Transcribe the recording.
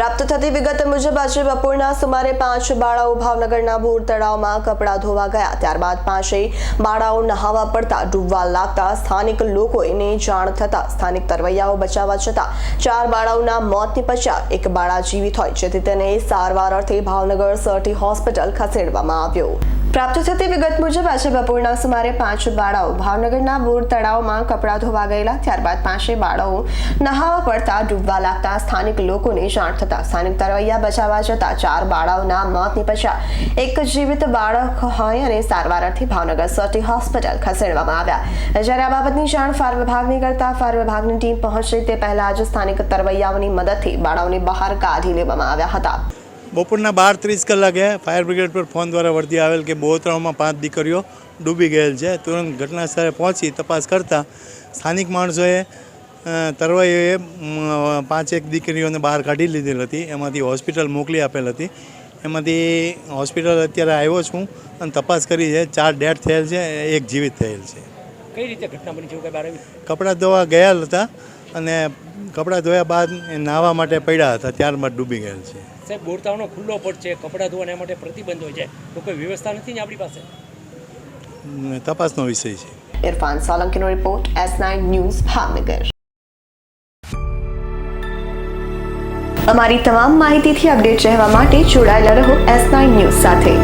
પ્રાપ્ત થતી વિગત મુજબ આજે બપોરના સુમારે પાંચ બાળાઓ ભાવનગરના ભૂર તળાવમાં કપડાં ધોવા ગયા. ત્યારબાદ પાંચે બાળાઓ નહાવા પડતા ડૂબવા લાગતા સ્થાનિક લોકોને જાણ થતા સ્થાનિક તરવૈયાઓ બચાવવા જતા ચાર બાળાઓના મોત નિપજ્યા એક બાળા જીવિત હોય, જેથી તેને સારવાર અર્થે ભાવનગર સર્ટી હોસ્પિટલ ખસેડવામાં આવ્યો. પ્રાપ્ત થતી વિગત મુજબ આજે બપોરના સુમારે પાંચ બાળાઓ ભાવનગરના બોર તળાવમાં કપડાં ધોવા ગયેલા, ત્યારબાદ પાંચે બાળાઓ નહાવા પડતા ડૂબવા લાગતા સ્થાનિક લોકોને જાણ થતા સ્થાનિક તરવૈયા બચાવવા જતા ચાર બાળાઓના મોત નીપજ્યા. એક જીવિત બાળક હોય અને સારવાર અર્થે ભાવનગર સર્ટી હોસ્પિટલ ખસેડવામાં આવ્યા. જ્યારે આ બાબતની જાણ ફાયર વિભાગને કરતા ફાયર વિભાગની ટીમ પહોંચી, તે પહેલા જ સ્થાનિક તરવૈયાઓની મદદથી બાળાઓને બહાર કાઢી લેવામાં આવ્યા હતા. બપોરના બાર ત્રીસ કલાકે ફાયર બ્રિગેડ પર ફોન દ્વારા વર્દી આવેલ કે બોતરાવમાં પાંચ દીકરીઓ ડૂબી ગયેલ છે. તુરંત ઘટના સ્થળે પહોંચી તપાસ કરતાં સ્થાનિક માણસોએ તરવાઈઓએ પાંચ પાંચેક દીકરીઓને બહાર કાઢી લીધેલ હતી. એમાંથી હોસ્પિટલ મોકલી આપેલ હતી. એમાંથી હોસ્પિટલ અત્યારે આવ્યો છું અને તપાસ કરી છે. ચાર ડેથ થયેલ છે એક જીવિત થયેલ છે. કઈ રીતે ઘટના બની છે કપડાં ધોવા ગયા હતા અને કપડાં ધોયા બાદ એ નાહવા માટે પડ્યા હતા ત્યારબાદ ડૂબી ગયેલ છે. સાહેબ બોરતાવનો ખુલ્લો પડ છે કપડાં ધોવાના માટે પ્રતિબંધ હોય છે. તો કોઈ વ્યવસ્થા નથી ને આપણી પાસે? તપાસનો વિષય છે. Irfan સોલંકીનો report S nine news Bhavnagar. અમારી તમામ માહિતીથી અપડેટ રહેવા માટે જોડાયેલા રહો એસ નાઇન ન્યૂઝ સાથે.